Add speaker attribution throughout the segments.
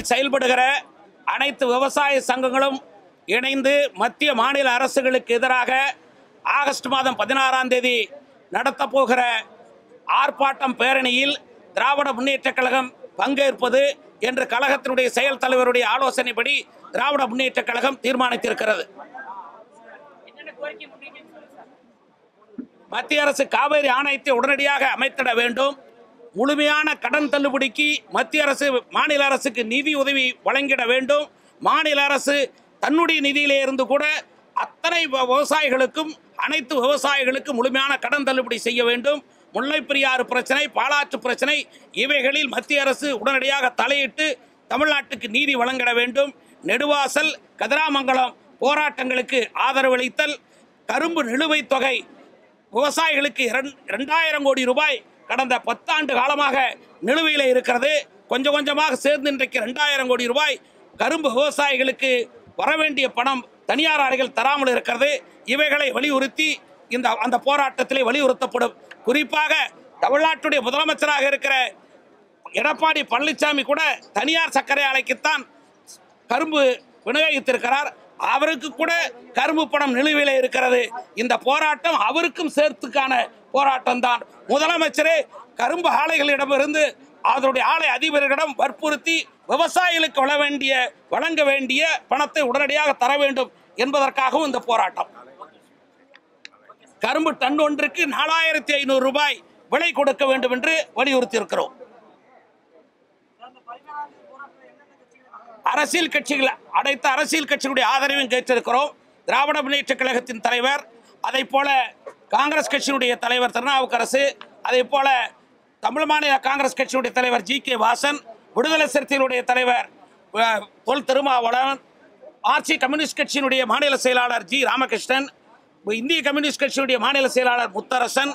Speaker 1: செயல்படுகிற அனைத்து விவசாய சங்கங்களும் இணைந்து மத்திய மாநில அரசுகளுக்கு எதிராக ஆகஸ்ட் மாதம் பதினாறாம் தேதி நடத்தப் போகிற ஆர்ப்பாட்டம் பேரணியில் திராவிட முன்னேற்றக் கழகம் பங்கேற்பது என்று கழகத்தினுடைய செயல் தலைவருடைய ஆலோசனைப்படி திராவிட முன்னேற்றக் கழகம் தீர்மானித்திருக்கிறது. மத்திய அரசு காவிரி ஆணையத்தை உடனடியாக அமைத்திட வேண்டும். முழுமையான கடன் தள்ளுபடிக்கு மத்திய அரசு மாநில அரசுக்கு நிதி உதவி வழங்கிட வேண்டும். மாநில அரசு தன்னுடைய நிதியிலே இருந்து கூட அத்தனை வ- விவசாயிகளுக்கும் அனைத்து விவசாயிகளுக்கும் முழுமையான கடன் தள்ளுபடி செய்ய வேண்டும். முல்லைப்பெரியாறு பிரச்சனை பாலாற்று பிரச்சனை இவைகளில் மத்திய அரசு உடனடியாக தலையிட்டு தமிழ்நாட்டுக்கு நீதி வழங்கிட வேண்டும். நெடுவாசல் கதிராமங்கலம் போராட்டங்களுக்கு ஆதரவளித்தல் கரும்பு நிலுவைத் தொகை விவசாயிகளுக்கு இரண்- இரண்டாயிரம் கோடி ரூபாய் கடந்த பத்தாண்டு காலமாக நிலுவையில் இருக்கிறது. கொஞ்சம் கொஞ்சமாக சேர்ந்து இன்றைக்கு ரெண்டாயிரம் கோடி ரூபாய் கரும்பு விவசாயிகளுக்கு வர வேண்டிய பணம் தனியார் ஆலைகள் தராமல் இருக்கிறது. இவைகளை வலியுறுத்தி இந்த அந்த போராட்டத்திலே வலியுறுத்தப்படும். குறிப்பாக தமிழ்நாட்டுடைய முதலமைச்சராக இருக்கிற எடப்பாடி பழனிசாமி கூட தனியார் சர்க்கரை ஆலைக்குத்தான் கரும்பு விநியோகித்திருக்கிறார். அவருக்கு கூட கரும்பு பணம் நிலுவையில் இருக்கிறது. இந்த போராட்டம் அவருக்கும் சேர்த்துக்கான போராட்டம் தான் முதலமைச்சரே கரும்பு ஆலைகளிடமிருந்து அதனுடைய ஆலை அதிபர்களிடம் வற்புறுத்தி விவசாயிகளுக்கு வழ வேண்டிய வழங்க வேண்டிய பணத்தை உடனடியாக தர வேண்டும் என்பதற்காகவும் இந்த போராட்டம். கரும்பு டன் ஒன்றுக்கு நாலாயிரத்தி ஐநூறு ரூபாய் விலை கொடுக்க வேண்டும் என்று வலியுறுத்தி இருக்கிறோம் அரசியல் கட்சிகள் அனைத்து அரசியல் கட்சிகளுடைய ஆதரவையும் கேட்டிருக்கிறோம். திராவிட முன்னேற்ற கழகத்தின் தலைவர் அதை போல காங்கிரஸ் கட்சியினுடைய தலைவர் திருநாவுக்கரசு அதே போல தமிழ் மாநில காங்கிரஸ் கட்சியுடைய தலைவர் ஜி. கே. வாசன் விடுதலை சிறுத்தைகளுடைய தலைவர் தொல் திருமாவளவன் ஆர்சி கம்யூனிஸ்ட் கட்சியினுடைய மாநில செயலாளர் ஜி. ராமகிருஷ்ணன் இந்திய கம்யூனிஸ்ட் கட்சியுடைய மாநில செயலாளர் முத்தரசன்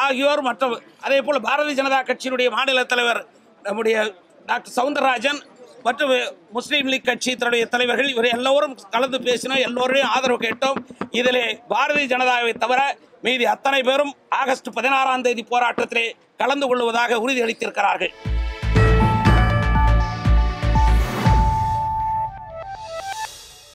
Speaker 1: ஆகியோர் மற்றும் அதே போல பாரதிய ஜனதா கட்சியினுடைய மாநில தலைவர் நம்முடைய டாக்டர் சவுந்தரராஜன் மற்றும் முஸ்லீம் லீக் கட்சி தன்னுடைய தலைவர்கள் இவர் எல்லோரும் கலந்து பேசினோம் எல்லோரையும் ஆதரவு கேட்டோம். இதிலே பாரதிய ஜனதாவை தவிர மீதி அத்தனை பேரும் ஆகஸ்ட் பதினாறாம் தேதி போராட்டத்திலே கலந்து கொள்வதாக உறுதியளித்திருக்கிறார்கள்.